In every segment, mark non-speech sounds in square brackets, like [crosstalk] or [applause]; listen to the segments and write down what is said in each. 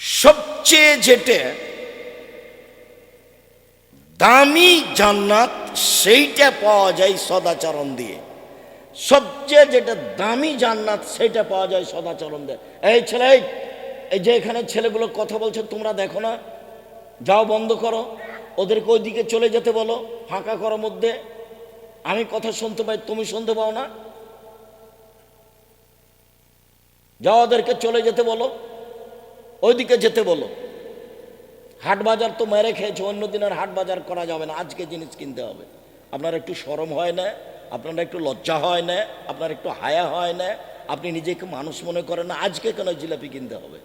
সবচেয়ে যেটা দামি জান্নাত সেইটা পাওয়া যায় সদাচরণ দিয়ে। সবচেয়ে যেটা দামি জান্নাত সেটা পাওয়া যায় সদাচরণ দিয়ে। এই ছেলে এই, যে এখানে ছেলেগুলো কথা বলছে তোমরা দেখো না। যাও বন্ধ করো। ওদেরকে ওইদিকে চলে যেতে বলো ফাঁকা করো মধ্যে। আমি কথা শুনতে পাই তুমি শুনতে পাও না। যাও ওদেরকে চলে যেতে বলো। ওইদিকে যেতে বলো। হাট বাজার তো মেরে খেয়েছে অন্য দিনের হাট বাজার করা যাবে না, আজকে জিনিস কিনতে হবে। আপনার একটু সরম হয় না, আপনার একটু লজ্জা হয় না, আপনার একটু হায়া হয় না, আপনি নিজেকে মানুষ মনে করেন না, আজকে কেন জিলাপি কিনতে হবে?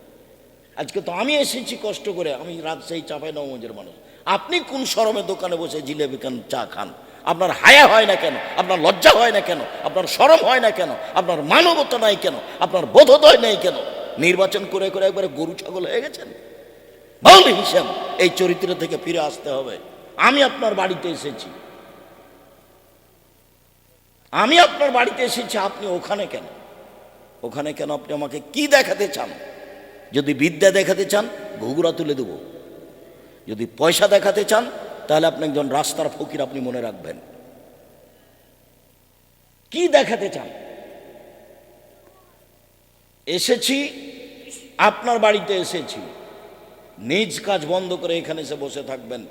আজকে তো আমি এসেছি কষ্ট করে, আমি রাজশাহী চাপাই নবমঞ্জের মানুষ। আপনি কোন সরমে দোকানে বসে জিলেবি খান, চা খান? আপনার হায়া হয় না কেন? আপনার লজ্জা হয় না কেন? আপনার সরম হয় না কেন? আপনার মানবতা নাই কেন? আপনার বোধোদয় নেই কেন? নির্বাচন করে করে একবারে গরু ছাগল হয়ে গেছেন? বল হিসাব এই চরিত্র থেকে ফিরে আসতে হবে। আমি আপনার বাড়িতে এসেছি। আমি আপনার বাড়িতে এসেছি, আপনি ওখানে কেন? ওখানে কেন আপনি আমাকে কি দেখাতে চান? যদি বিদ্যা দেখাতে চান, ঘুঘুরা তুলে দেব। যদি পয়সা দেখাতে চান, তাহলে আপনি একজন রাস্তার ফকির, আপনি মনে রাখবেন। কি দেখাতে চান? এসেছি আপনার বাড়িতে এসেছি। নিজ কাজ বন্ধ করে এখানে এসে বসে থাকবেন।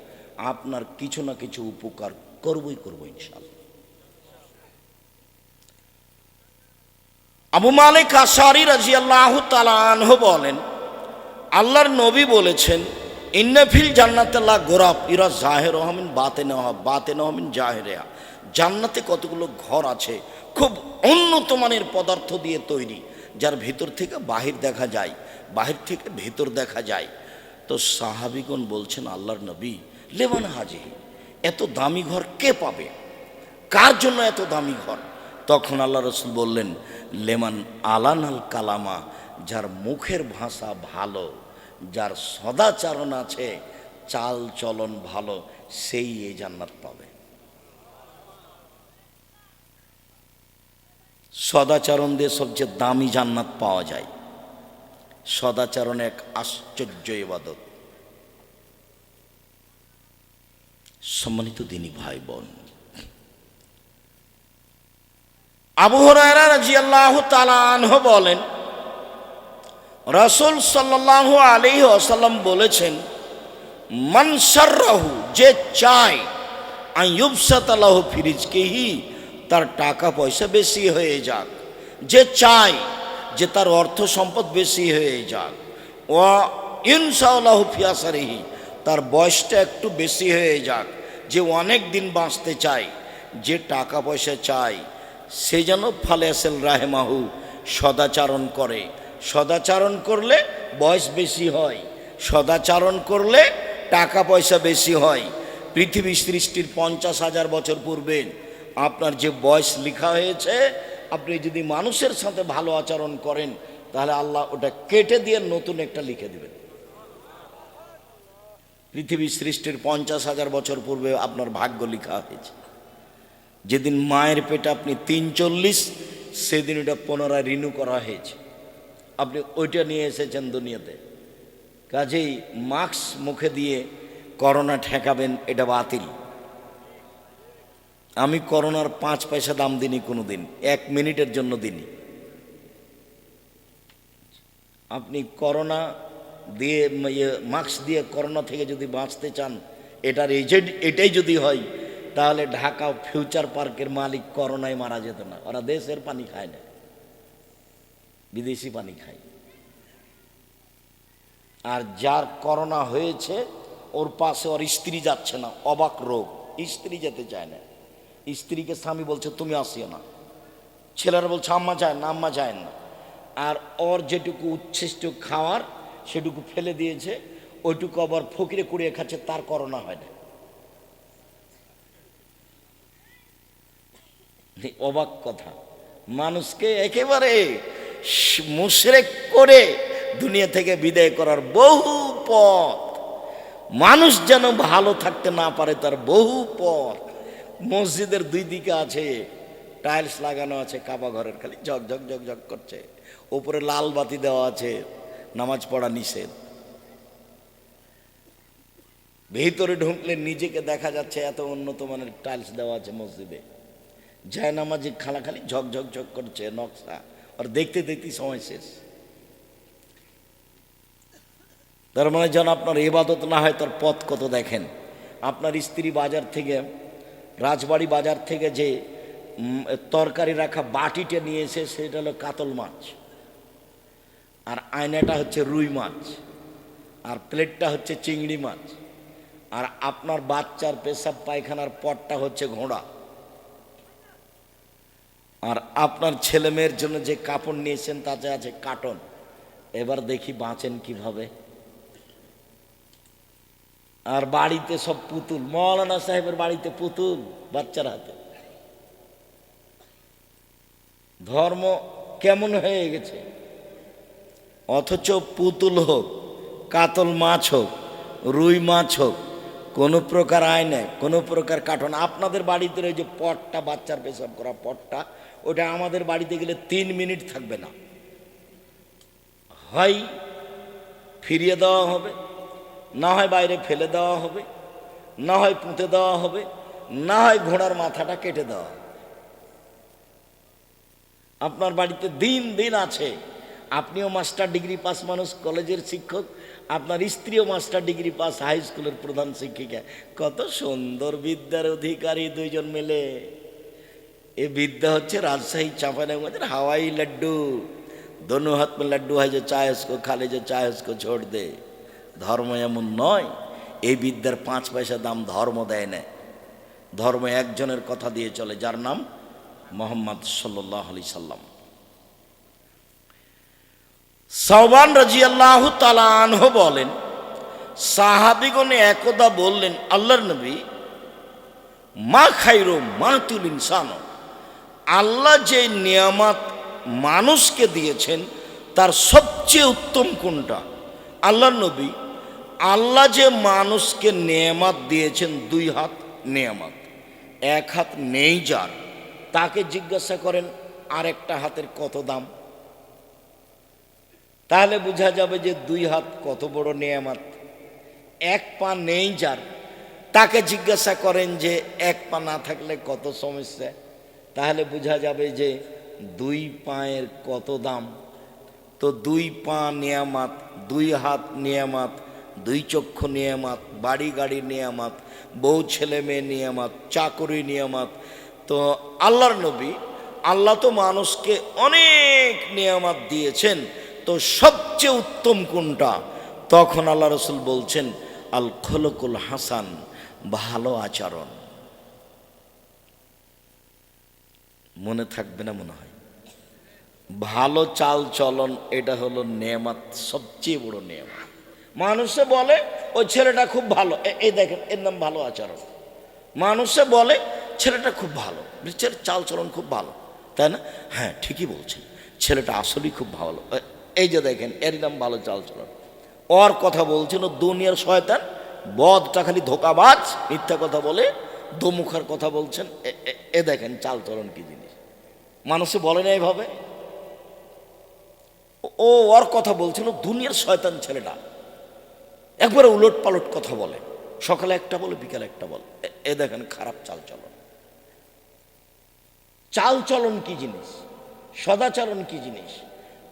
আপনার কিছু না কিছু উপকার করবই করব ইনশাল্লাহ আবু মালিক আশারি রাজি আল্লাহ তালাহ বলেন, আল্লাহর নবী বলেছেন ইন্নফিল জান্নাতাল্লাহ গোরাব, ইরা জাহের রহমিন বাতে নেওয়া বাতে নহমিন জাহেরেয়া জান্নাতে কতগুলো ঘর আছে, খুব উন্নত মানের পদার্থ দিয়ে তৈরি, যার ভিতর থেকে বাহির দেখা যায়। বাহির থেকে ভেতর দেখা যায়। তো সাহাবিগণ বলছেন, আল্লাহর নবী, লেবান হাজি এত দামি ঘর কে পাবে? কার জন্য এত দামি ঘর? তখন আল্লাহ রসুল বললেন লেমান আলান আল কালামা, যার মুখের ভাষা ভালো, যার সদাচারণ আছে, চাল চলন ভালো, সেই এই জান্নাত পাবে। সদাচরণ দিয়ে সবচেয়ে দামি জান্নাত পাওয়া যায়। সদাচরণ এক আশ্চর্য ইবাদত। সম্মানিত দিনী ভাই বোন আবু হরায়রা রাদিয়াল্লাহু তাআলা বলেন, রাসূল সাল্লাল্লাহু আলাইহি ওয়াসাল্লাম বলেছেন, মান সাররাহু যে চায় আইয়ুবসাত ফিরিজকেহি, তার টাকা পয়সা বেশি হয়ে যাক। যে চায় যে তার অর্থ সম্পদ বেশি হয়ে যাক। ও ইনশাআল্লাহু ফিয়াসারিহি তার বয়সটা একটু বেশি হয়ে যাক, যে অনেক দিন বাঁচতে চায়, যে টাকা পয়সা চায়, সে যেন ফালেসেল রাহেমাহু সদাচারণ করে। সদাচারণ করলে বয়স বেশি হয়, সদাচারণ করলে টাকা পয়সা বেশি হয়। পৃথিবী সৃষ্টির পঞ্চাশ হাজার বছর পূর্বে আপনার যে বয়স লেখা হয়েছে আপনি যদি মানুষের সাথে ভালো আচরণ করেন, তাহলে আল্লাহ ওটা কেটে দিয়ে নতুন একটা লিখে দেবেন। পৃথিবী সৃষ্টির পঞ্চাশ হাজার বছর পূর্বে আপনার ভাগ্য লেখা হয়েছে। যেদিন মায়ের পেটে আপনি তিন চল্লিশ সেদিন ওটা পুনরায় রিনিউ করা হয়েছে। আপনি ওইটা নিয়ে এসেছেন দুনিয়াতে। কাজেই মাস্ক মুখে দিয়ে করোনা ঠেকাবেন, এটা বাতিল। আমি করোনার পাঁচ পয়সা দাম দিনি কোনো দিন এক মিনিটের জন্য দিনি আপনি করোনা দিয়ে ইয়ে মাস্ক দিয়ে করোনা থেকে যদি বাঁচতে চান, এটার এজেন্ট, এটাই যদি হয়, তাহলে ঢাকা ফিউচার পার্কের মালিক করোনায় মারা যেত না। ওরা দেশের পানি খায় না, বিদেশি পানি খায়। আর যার করোনা হয়েছে, ওর পাশে ওর স্ত্রী যাচ্ছে না, অবাক রোগ, স্ত্রী যেতে চায় না। স্ত্রীকে স্বামী বলছে, তুমি আসিও না। ছেলেরা বলছে, আম্মা যায় না, আম্মা যায় না। আর ওর যেটুকু উচ্ছিষ্ট খাওয়ার, সেটুকু ফেলে দিয়েছে, ওইটুকু আবার ফকিরে কুড়িয়ে খাচ্ছে, তার করোনা হয় না। অবাক কথা। মানুষকে একেবারে মুশরেক করে দুনিয়া থেকে বিদায় করার বহু পথ। মানুষ যেন ভালো থাকতে না পারে, তার বহু পথ। মসজিদের দুই দিকে আছে টাইলস লাগানো আছে, কাবা ঘরের খালি ঝক ঝক করছে। ওপরে লাল বাতি দেওয়া আছে, নামাজ পড়া নিষেধ। ভেতরে ঢুকলে নিজেকে দেখা যাচ্ছে এত উন্নত মানের টাইলস দেওয়া আছে মসজিদে। যায় নামাজি খালাখালি ঝকঝক ঝক করছে নকশা। আর দেখতে দেখতেই সময় শেষ। তার মানে যেন আপনার এবাদত না হয়, তার পথ কত দেখেন। আপনার স্ত্রী বাজার থেকে রাজবাড়ি বাজার থেকে যে তরকারি রাখা বাটিটা নিয়ে এসে সেটা হলো কাতল মাছ। আর আয়নাটা হচ্ছে রুই মাছ। আর প্লেটটা হচ্ছে চিংড়ি মাছ। আর আপনার বাচ্চার পেশাব পায়খানার পটটা হচ্ছে ঘোড়া। আর আপনার ছেলে মেয়ের জন্য যে কাপড় নিয়েছেন তাতে আছে কাটন এবার দেখি বাঁচেন কীভাবে। আর বাড়িতে সব পুতুল, মৌলানা সাহেবের বাড়িতে পুতুল, বাচ্চার হাতে। ধর্ম কেমন হয়ে গেছে? অথচ পুতুল হোক, কাতল মাছ হোক, রুই মাছ হোক, কোনো প্রকার আয় নেই কোনো প্রকার কাঠন আপনাদের বাড়িতে ওই যে পটটা, বাচ্চার পেশাব করা পটটা, ওটা আমাদের বাড়িতে গেলে তিন মিনিট থাকবে না। হয়, ফিরিয়ে দেওয়া হবে। না হয় বাইরে ফেলে দেওয়া হবে, না হয় পুঁতে দেওয়া হবে, না হয় ঘোড়ার মাথাটা কেটে দেওয়া আপনার বাড়িতে দিন দিন আছে, আপনিও মাস্টার ডিগ্রি পাস মানুষ, কলেজের শিক্ষক, আপনার স্ত্রীও মাস্টার ডিগ্রি পাস, হাই স্কুলের প্রধান শিক্ষিকা। কত সুন্দর বিদ্যার অধিকারী দুইজন মিলে। এ বিদ্যা হচ্ছে রাজশাহী চাঁপানাগঞ্জের হাওয়াই লাড্ডু। দনু হাত লাড্ডু হয় যে চায় খালে যে চায়, উসকো দেয় দে। ধর্ম এমন নয়, এই বিদ্যার পাঁচ পয়সা দাম ধর্ম দেয় না। ধর্ম একজনের কথা দিয়ে চলে, যার নাম মোহাম্মদ সাল্লাহ আলি সাল্লাম। সৌবান রাজি আল্লাহ তালানহ বলেন, সাহাবিগণে একদা বললেন, আল্লাহর নবী, মা খাইরো মা তুল ইনসান, আল্লাহ যে নিয়ামত মানুষকে দিয়েছেন, তার সবচেয়ে উত্তম কোনটা? আল্লাহর নবী আল্লাহ যে মানুষকে নেয়ামাত দিয়েছেন, দুই হাত নেয়ামাত। এক হাত নেই যার। তাকে জিজ্ঞাসা করেন, আরেকটা হাতের কত দাম? তাহলে বোঝা যাবে যে দুই হাত কত বড় নেয়ামাত। এক পা নেই যার। তাকে জিজ্ঞাসা করেন যে, এক পা না থাকলে কত সমস্যা? তাহলে বোঝা যাবে যে দুই পায়ের কত দাম? তো দুই পা নিয়ামাত, দুই হাত নিয়ামাত দুই চক্ষু নিয়ামাত, বাড়ি গাড়ি নিয়ামাত, বউ ছেলে মেয়ে নিয়ামাত, চাকরি নিয়ামাত। তো আল্লাহর নবী, আল্লাহ তো মানুষকে অনেক নিয়ামাত দিয়েছেন। তো সবচেয়ে উত্তম কোনটা? তখন আল্লাহ রসুল বলছেন, আল খলকুল হাসান, ভালো আচরণ। মনে থাকবে না মনে হয়। ভালো চাল চলন এটা হলো নেয়ামাত, সবচেয়ে বড় নেয়ামাত। মানুষে বলে, ওই ছেলেটা খুব ভালো। এই দেখেন, এর নাম ভালো আচরণ। মানুষে বলে, ছেলেটা খুব ভালো। ছেলের চাল চলন খুব ভালো, তাই না? হ্যাঁ ঠিকই বলছেন। ছেলেটা আসলেই খুব ভালো। এই যে দেখেন, এর নাম ভালো চাল চলন ওর কথা বলছেন, ও দুনিয়ার শয়তান, বদটা খালি ধোকাবাজ। মিথ্যা কথা বলে দোমুখার কথা বলছেন। এ- দেখেন চাল চলন কি জিনিস। মানুষে বলে না এইভাবে ও ওর কথা বলছিল দুনিয়ার শয়তান ছেলেটা। একবারে উলট পালট কথা বলে। সকালে একটা বলে, বিকালে একটা বলে। এ- দেখেন খারাপ চাল চলন চাল চলন কি জিনিস? সদাচরণ কি জিনিস?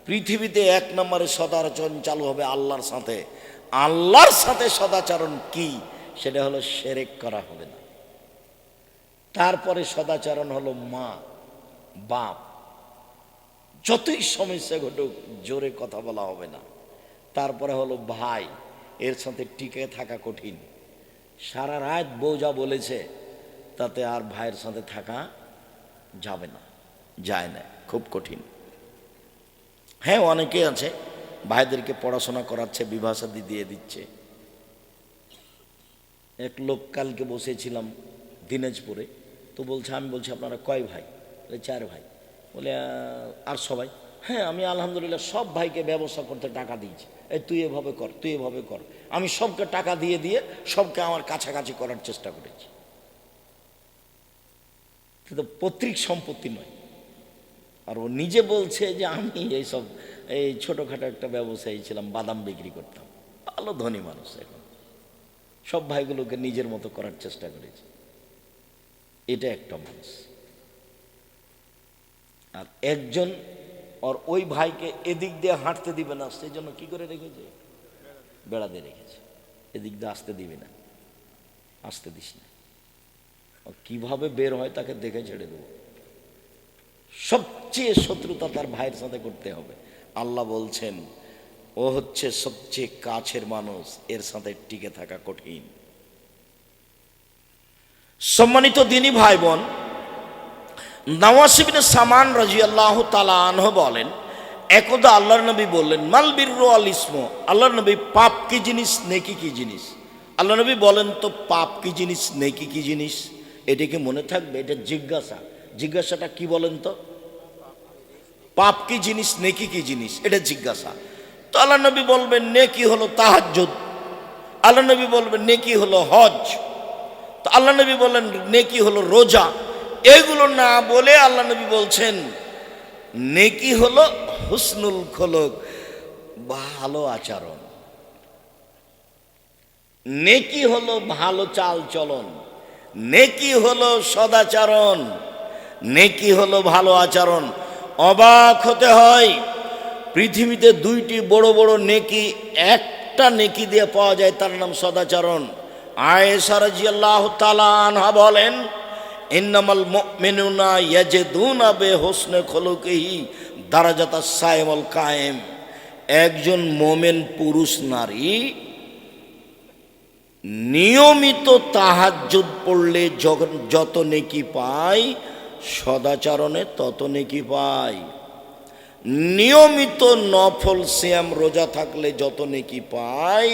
পৃথিবীতে এক নম্বরে সদাচরণ চালু হবে আল্লাহর সাথে। আল্লাহর সাথে সদাচরণ কি? সেটা হলো সেরেক করা হবে না। তারপরে সদাচরণ হলো মা, বাপ। যতই সমস্যা ঘটুক, জোরে কথা বলা হবে না। তারপরে হলো ভাই। এর সাথে টিকে থাকা কঠিন। সারা রাত বউ যা বলেছে, তাতে আর ভাইয়ের সাথে থাকা যাবে না, যায় না, খুব কঠিন। হ্যাঁ অনেকে আছে, ভাইদেরকে পড়াশোনা করাচ্ছে বিভাষাদি দিয়ে দিচ্ছে। এক লোক কালকে বসেছিলাম দিনাজপুরে, তো বলছে, আমি বলছি, আপনারা কয় ভাই? বলে, চার ভাই। বলে আর সবাই? হ্যাঁ আমি আলহামদুলিল্লাহ সব ভাইকে ব্যবস্থা করতে টাকা দিয়েছি। এই তুই এভাবে কর, তুই এভাবে কর। আমি সবকে টাকা দিয়ে দিয়ে সবকে আমার কাছাকাছি করার চেষ্টা করেছি। কিন্তু পৈতৃক সম্পত্তি নয়। আর ও নিজে বলছে যে আমি এইসব, এই ছোটোখাটো একটা ব্যবসায়ী ছিলাম, বাদাম বিক্রি করতাম। ভালো ধনী মানুষ এখন। সব ভাইগুলোকে নিজের মতো করার চেষ্টা করেছে। এটা একটা মানুষ। আর একজন ওর ওই ভাইকে এদিক দিয়ে হাঁটতে দিবে না সেই জন্য কি করে রেখেছে? বেড়া দিয়ে রেখেছে। এদিক দিয়ে আসতে দিবি না, আসতে দিস না। কীভাবে বের হয় তাকে দেখে ছেড়ে দেবো। সবচেয়ে শত্রুতা তার ভাইয়ের সাথে করতে হবে। আল্লাহ বলছেন, ও হচ্ছে সবচেয়ে কাছের মানুষ, এর সাথে টিকে থাকা কঠিন। সম্মানিত দিনী ভাই বোন নওয়াসিবিন সামান রাজি আল্লাহ তালাহ বলেন, একদা আল্লাহর নবী বললেন, মাল বীর আল ইসম? আল্লাহর নবী পাপ কি জিনিস, নেকি কি জিনিস? আল্লাহ নবী বলেন তো, পাপ কি জিনিস, নেকি কি জিনিস? এটা কি মনে থাকবে? এটা জিজ্ঞাসা। জিজ্ঞাসাটা কি বলেন তো? পাপ কি জিনিস, নেকি কি জিনিস? এটা জিজ্ঞাসা। তো আল্লাহ নবী বলবেন, নেকি হলো তাহাজ্জুদ। আল্লাহ নবী বলবেন, নেকি হলো হজ তো আল্লাহ নবী বললেন, নেকি হলো রোজা। এগুলো না বলে আল্লাহ নবী বলছেন, নেকি হলো হুসনুল খোলক, ভালো আচরণ। নেকি হলো ভালো চাল চলন। নেকি হলো সদাচরণ। নেকি হলো ভালো আচরণ। অবাক হতে হয়, পৃথিবীতে দুইটি বড় বড় নেকি, একটা নেকি দিয়ে পাওয়া যায়, তার নাম সদাচরণ। আয়েশা রাদিয়াল্লাহু তাআলা আনহা বলেন ইন্নামাল মুমিনুনা ইয়াজিদুনা বে হোসনে খলুকিহি দারাজাতা সাইমল কায়েম। একজন মোমেন পুরুষ, নারী, নিয়মিত তাহাজ্জুদ পড়লে যত নেকি পায়, সদাচরণে তত নেকি পায়। নিয়মিত নফল শ্যাম রোজা থাকলে যত নেকি পায়,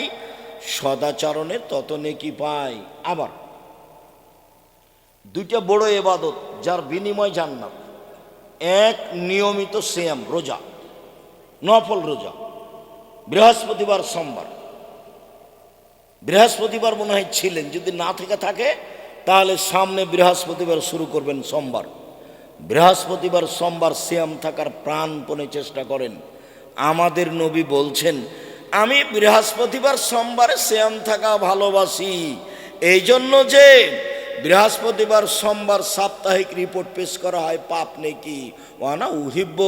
সদাচরণে তত নেকি পায়। আবার দুইটা বড় এবাদত, যার বিনিময় জান্নাত। এক, নিয়মিত শ্যাম রোজা। নফল রোজা। বৃহস্পতিবার সোমবার। বৃহস্পতিবার মনে হয় ছিলেন, যদি না থেকে থাকে, তাহলে সামনে বৃহস্পতিবার শুরু করবেন সোমবার। বৃহস্পতিবার সোমবার শ্যাম থাকার প্রাণপণে চেষ্টা করেন। আমাদের নবী বলছেন, আমি বৃহস্পতিবার সোমবারে শ্যাম থাকা ভালোবাসি। এই জন্য যে বৃহস্পতিবার, সোমবার সাপ্তাহিক রিপোর্ট পেশ করা হয়, পাপ নেকি। ওয়ানা উহিব্য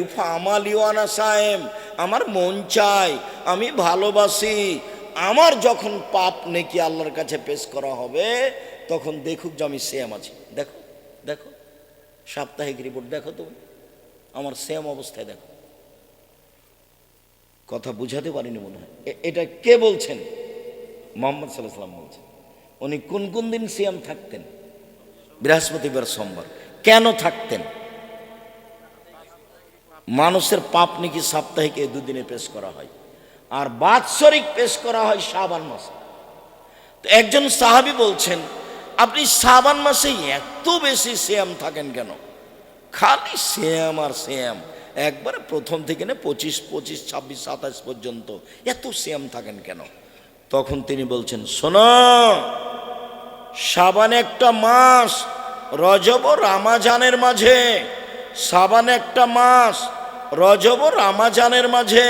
রুফা আমালি ওয়ানা সায়েম, আমার মন চায়, আমি ভালোবাসি। আমার যখন পাপ নেকি আল্লাহর কাছে পেশ করা হবে, তখন দেখুক যে আমি সেম আছি। দেখো দেখো, সাপ্তাহিক রিপোর্ট দেখো তুমি, আমার সেম অবস্থায় দেখো। কথা বুঝাতে পারিনি মনে হয়। এটা কে বলছেন? মোহাম্মদ সাল্লাহ সাল্লাম বলছেন। উনি কোন কোন দিন সিয়াম থাকতেন? বৃহস্পতিবার, সোমবার। কেন থাকতেন? মানুষের পাপ নাকি সাপ্তাহিক এই দুদিনে পেশ করা হয়? আর বাৎসরিক পেশ করা হয় শাবান মাসে। তো একজন সাহাবি বলছেন, আপনি শাবান মাসে এত বেশি শ্যাম থাকেন কেন? খালি শ্যাম আর শ্যাম একবারে প্রথম থেকে না পঁচিশ পঁচিশ, ছাব্বিশ, সাতাশ পর্যন্ত এত শ্যাম থাকেন কেন? তখন তিনি বলছেন, শোনো, সাবান একটা মাস রজব রামাজানের মাঝে, সাবান একটা মাস রজব রামাজানের মাঝে,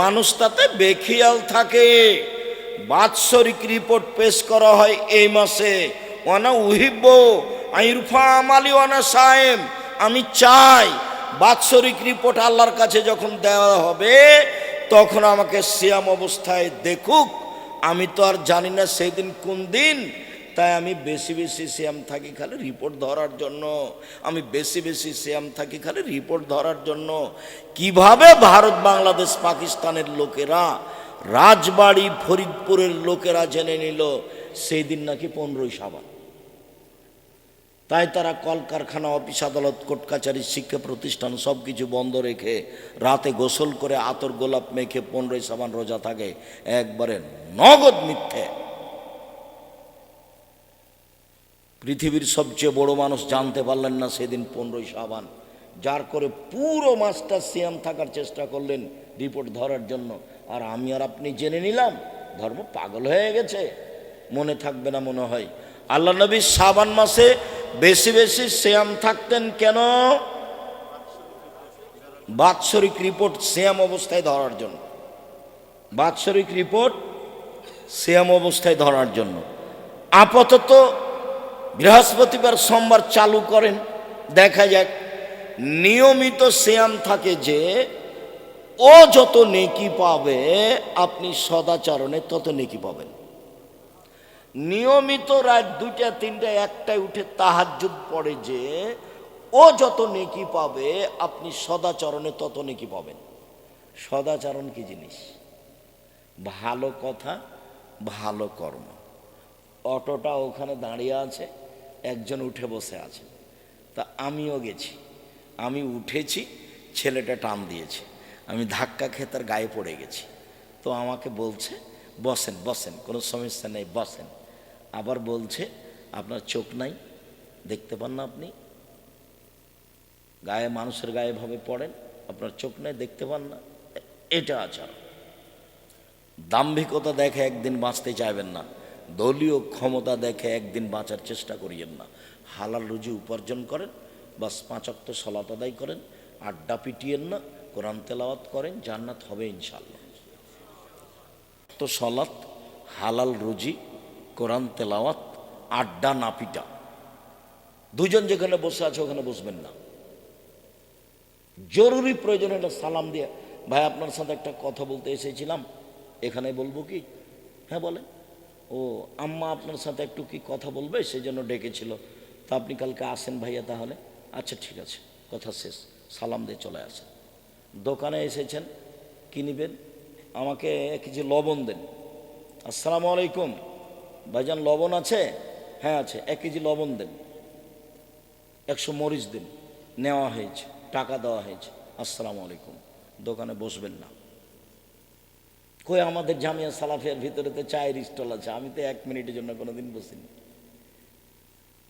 মানুষ তাতে বেখিয়াল থাকে। বাৎসরিক রিপোর্ট পেশ করা হয় এই মাসে। ওয়ানা উহিব্য আইরফা আমালি ওয়ানা সায়েম। আমি চাই বাৎসরিক রিপোর্ট আল্লাহর কাছে যখন দেওয়া হবে, তখন আমাকে সিয়াম অবস্থায় দেখুক আমি তো আর জানি না সেই দিন কোন দিন। তাই আমি বেশি বেশি শ্যাম থাকি খালি রিপোর্ট ধরার জন্য। আমি বেশি বেশি শ্যাম থাকি খালি রিপোর্ট ধরার জন্য। কীভাবে ভারত, বাংলাদেশ, পাকিস্তানের লোকেরা রাজবাড়ি, ফরিদপুরের লোকেরা জেনে নিল সেই দিন নাকি পনেরোই সাবান। তাই তারা কলকারখানা, অফিস আদালত, কোর্ট কাছারি শিক্ষা প্রতিষ্ঠান সব কিছু বন্ধ রেখে রাতে গোসল করে আতর গোলাপ মেখে পনেরোই সাবান রোজা থাকে। একবারে নগদ মিথ্যে। পৃথিবীর সবচেয়ে বড় মানুষ জানতে পারলেন না সেদিন পনেরোই সাবান। যার করে পুরো মাসটা সিয়াম থাকার চেষ্টা করলেন রিপোর্ট ধরার জন্য। আর আমি আর আপনি জেনে নিলাম, ধর্ম পাগল হয়ে গেছে। মনে থাকবে না মনে হয়। আল্লাহ নবী সাবান মাসে বেশি বেশি শ্যাম থাকতেন কেন? বাৎসরিক রিপোর্ট শ্যাম অবস্থায় ধরার জন্য। বাৎসরিক রিপোর্ট শ্যাম অবস্থায় ধরার জন্য। আপাতত বৃহস্পতিবার সোমবার চালু করেন। দেখা যাক, নিয়মিত সিয়াম থাকে যে, ও যত নেকি পাবে, আপনি সদাচরণে তত নেকি পাবেন। নিয়মিত রাত দুইটা, তিনটা, একটায় উঠে তাহাজ্জুদ পড়ে যে, ও যত নেকি পাবে, আপনি সদাচরণে তত নেকি পাবেন। সদাচরণ কি জিনিস? ভালো কথা, ভালো কর্ম। অটোটা ওখানে দাঁড়িয়ে আছে, একজন উঠে বসে আছে। তা আমিও গেছি। আমি উঠেছি, ছেলেটা টান দিয়েছে। আমি ধাক্কা খেয়ে তার গায়ে পড়ে গেছি। তো আমাকে বলছে, বসেন বসেন, কোনো সমস্যা নেই, বসেন। আবার বলছে, আপনার চোখ নাই, দেখতে পান না আপনি। গায়ে মানুষের গায়ে ভাবে পড়েন, আপনার চোখ নাই, দেখতে পান না। এটা আচার। দাম্ভিকতা দেখে একদিন বাঁচতে চাইবেন না। দলীয় ক্ষমতা দেখে একদিন বাঁচার চেষ্টা করিয়েন না। হালাল রুজি উপার্জন করেন, বাস পাঁচক্ত সলাত আদায় করেন, আড্ডা পিটিয়েন না, কোরআন তেলাওয়াত করেন, জান্নাত হবে ইনশাল্লাহ তো সলাত, হালাল রুজি কোরআন তেলাওয়াত, আড্ডা না পিটা। দুজন যেখানে বসে আছে, ওখানে বসবেন না। জরুরি প্রয়োজন হলে সালাম দিয়ে, ভাই, আপনার সাথে একটা কথা বলতে এসেছিলাম। এখানে বলব কি? হ্যাঁ বলে ও, আম্মা আপনার সাথে একটু কি কথা বলবে? সেই জন্য ডেকেছিল। তা আপনি কালকে আসেন ভাইয়া তাহলে? আচ্ছা ঠিক আছে। কথা শেষ। সালাম দিয়ে চলে আসেন। দোকানে এসেছেন। কি নিবেন? আমাকে কিছু লবণ দেন। আসসালামু আলাইকুম। ভাইজান লবণ আছে? হ্যাঁ আছে। এক কেজি লবণ দেন। একশো মরিচ দিন। নেওয়া হয়েছে। টাকা দেওয়া হয়েছে। আসসালামু আলাইকুম। দোকানে বসবেন না। কই আমাদের জামিয়া সালাফের ভিতরে তো চায়ের স্টল আছে। আমি তো এক মিনিটের জন্য কোনোদিন বসিনি।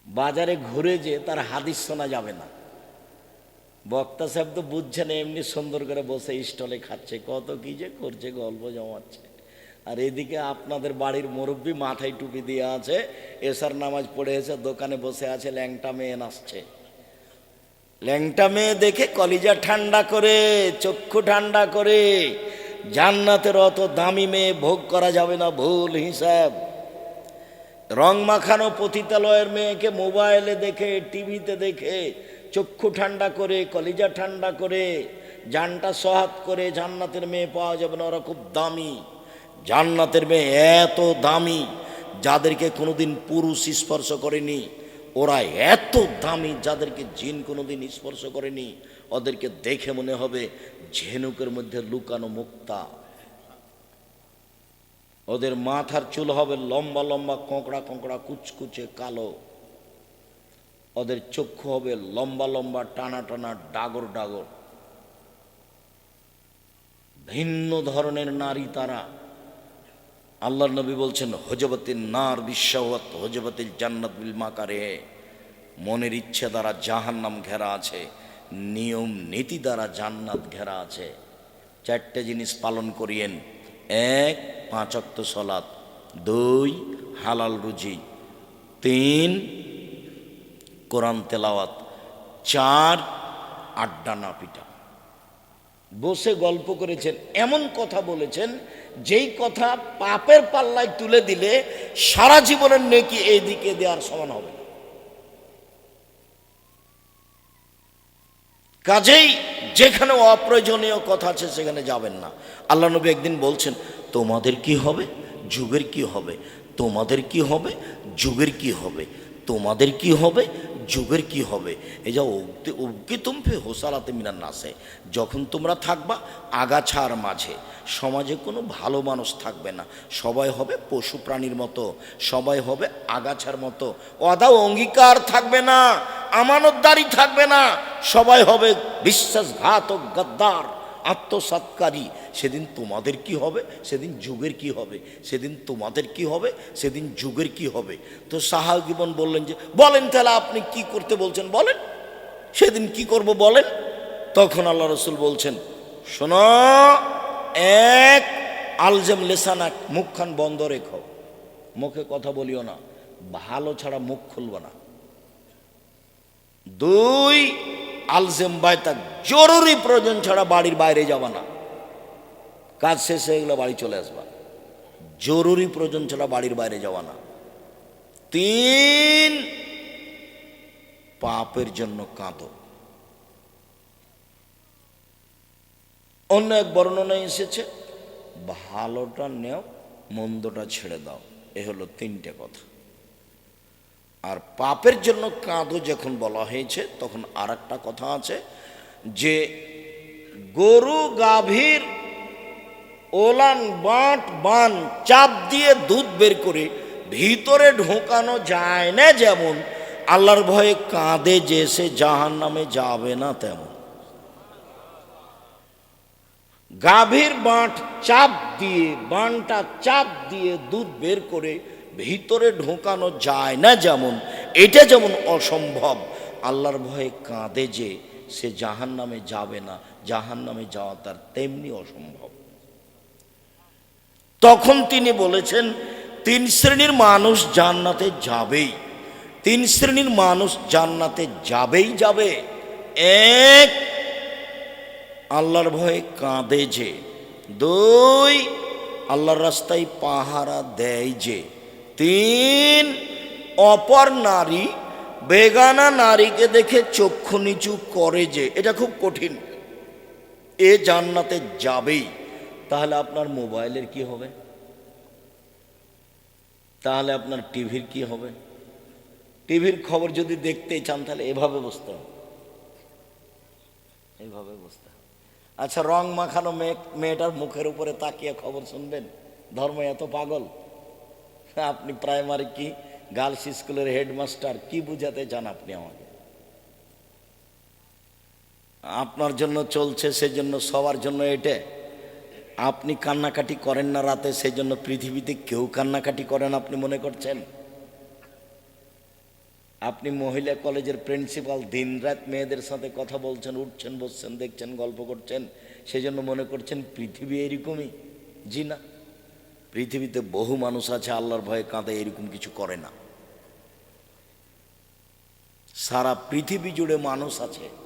বাজারে ঘুরে যে তার হাদিস শোনা যাবে না। বক্তা সাহেব তো বুঝছে না এমনি সুন্দর করে বসে স্টলে খাচ্ছে। কত কি যে করছে, গল্প জমাচ্ছে। আর এদিকে আপনাদের বাড়ির মুরব্বী মাথায় টুপি দিয়ে আছে, এসার নামাজ পড়ে এসে দোকানে বসে আছে, ল্যাংটা মেয়ে নাচছে। ল্যাংটা মেয়ে দেখে কলিজা ঠান্ডা করে, চক্ষু ঠান্ডা করে, জান্নাতের অত দামি মেয়ে ভোগ করা যাবে না, ভুল হিসাব। রং মাখানো পতিতালয়ের মেয়েকে মোবাইলে দেখে, টিভিতে দেখে, চক্ষু ঠান্ডা করে, কলিজা ঠান্ডা করে, জানটা সহাত করে জান্নাতের মেয়ে পাওয়া যাবে না, ওরা খুব দামি। জান্নাতের মেয়ে এত দামি, যাদেরকে কোনোদিন পুরুষ স্পর্শ করেনি, ওরা এত দামি যাদেরকে জিন কোনোদিন স্পর্শ করেনি, ওদেরকে দেখে মনে হবে ঝেনুকের মধ্যে লুকানো মুক্তা। ওদের মাথার চুল হবে লম্বা লম্বা, কোঁকড়া কোঁকড়া, কুচকুচে কালো। ওদের চক্ষু হবে লম্বা লম্বা, টানা টানা, ডাগর ডাগর। ভিন্ন ধরনের নারী তারা আল্লাহ নবী বলছেন হজবতির নার বিশ্বাওয়াত হজবতিল জান্নাত বিল মাকারে। মনের ইচ্ছে দ্বারা জাহান্নাম ঘেরা আছে, নিয়ম নীতি দ্বারা জান্নাত ঘেরা আছে। চারটে জিনিস পালন করিয়েন। এক পাঁচক্ত সলাৎ দুই, হালাল রুজি। তিন, কোরআন তেলাওয়াত। চার, আড্ডা না পিটা। বসে গল্প করেছেন, এমন কথা বলেছেন যেই কথা পাপের পাল্লায় তুলে দিলে সারা জীবনের নেকি এই দিকে দেওয়ার সমান হবে কাজেই যেখানে অপ্রয়োজনীয় কথা আছে সেখানে যাবেন না। আল্লাহ নবী একদিন বলছেন, তোমাদের কি হবে? যুগের কি হবে? তোমাদের কি হবে? যুগের কি হবে? তোমাদের কি হবে? যুগের কি হবে? এই যা উগতে উগকে তুমফে হোসালাতে মিনার নাসে। যখন তোমরা থাকবা আগাছার মাঝে, সমাজে কোনো ভালো মানুষ থাকবে না। সবাই হবে পশু প্রাণীর মতো, সবাই হবে আগাছার মতো। অদা অঙ্গীকার থাকবে না, আমানতদারি থাকবে না, সবাই হবে বিশ্বাসঘাতক গদ্দার। আত্মসাৎকারী। সেদিন তোমাদের কি হবে? সেদিন যুগের কি হবে? সেদিন তোমাদের কি হবে? সেদিন যুগের কি হবে? তো সাহাগিবন বললেন যে, বলেন তাহলে আপনি কি করতে বলছেন? বলেন। সেদিন কি করব বলেন? তখন আল্লাহ রসুল বলছেন, শোনো, এক আলজেম লেসানাক মুখখান বন্ধ রেখো। মুখে কথা বলিও না। ভালো ছাড়া মুখ খুলব না। দুই আলজেম বাইতাক জরুরি প্রয়োজন ছাড়া বাড়ির বাইরে যাবা না। কাজ শেষ হয়ে গেলে বাড়ি চলে আসবা। জরুরি প্রয়োজন ছাড়া বাড়ির বাইরে যাওয়া না। তিন, পাপের জন্য কাঁদো। অন্য এক বর্ণনায় এসেছে, ভালোটা নেও, মন্দটা ছেড়ে দাও। এ হলো তিনটে কথা। আর পাপের জন্য কাঁদো যখন বলা হয়েছে, তখন আর একটা কথা আছে যে গরু গাভীর ওলান বাঁট বান চাপ দিয়ে দুধ বের করে ভিতরে ঢোকানো যায় না যেমন, আল্লাহর ভয়ে কাঁদে যে সে জাহান নামে যাবে না তেমন। গাভীর বাঁট চাপ দিয়ে, বানটা চাপ দিয়ে দুধ বের করে ভিতরে ঢোকানো যায় না যেমন, এটা যেমন অসম্ভব। আল্লাহর ভয়ে কাঁদে যে সে জাহান নামে যাবে না জাহান নামে যাওয়া তার তেমনি অসম্ভব। তখন তিনি বলেছেন, তিন শ্রেণির মানুষ জান্নাতে যাবেই। তিন শ্রেণির মানুষ জান্নাতে যাবেই যাবে। এক, আল্লাহর ভয়ে কাঁদে যে। দুই, আল্লাহর রাস্তায় পাহারা দেয় যে। তিন, অপর নারী, বেগানা নারীকে দেখে চক্ষু নিচু করে যে, এটা খুব কঠিন। এ জান্নাতে যাবেই। তাহলে আপনার মোবাইলের কি হবে? তাহলে আপনার টিভির কি হবে? টিভির খবর যদি দেখতে চান, তাহলে এভাবে বসতে হবে। এইভাবে বসতে হবে। আচ্ছা রং মাখানো মেয়ে মেয়েটার মুখের উপরে তাকিয়ে খবর শুনবেন? ধর্ম এত পাগল। [laughs] আপনি প্রাইমারি কি? গার্লস স্কুলের হেডমাস্টার কি বুঝাতে চান আপনি আমাকে? আপনার জন্য চলছে, সেজন্য সবার জন্য এটা। আপনি কান্নাকাটি করেন না রাতে সেই জন্য পৃথিবীতে কেউ কান্নাকাটি করেন আপনি মনে করছেন? আপনি মহিলা কলেজের প্রিন্সিপাল দিনরাত মেয়েদের সাথে কথা বলছেন, উঠছেন, বসছেন, দেখছেন, গল্প করছেন, সেজন্য মনে করছেন পৃথিবী এরকমই। জি না। পৃথিবীতে বহু মানুষ আছে, আল্লাহর ভয়ে কাঁদে, এরকম কিছু করে না। সারা পৃথিবী জুড়ে মানুষ আছে।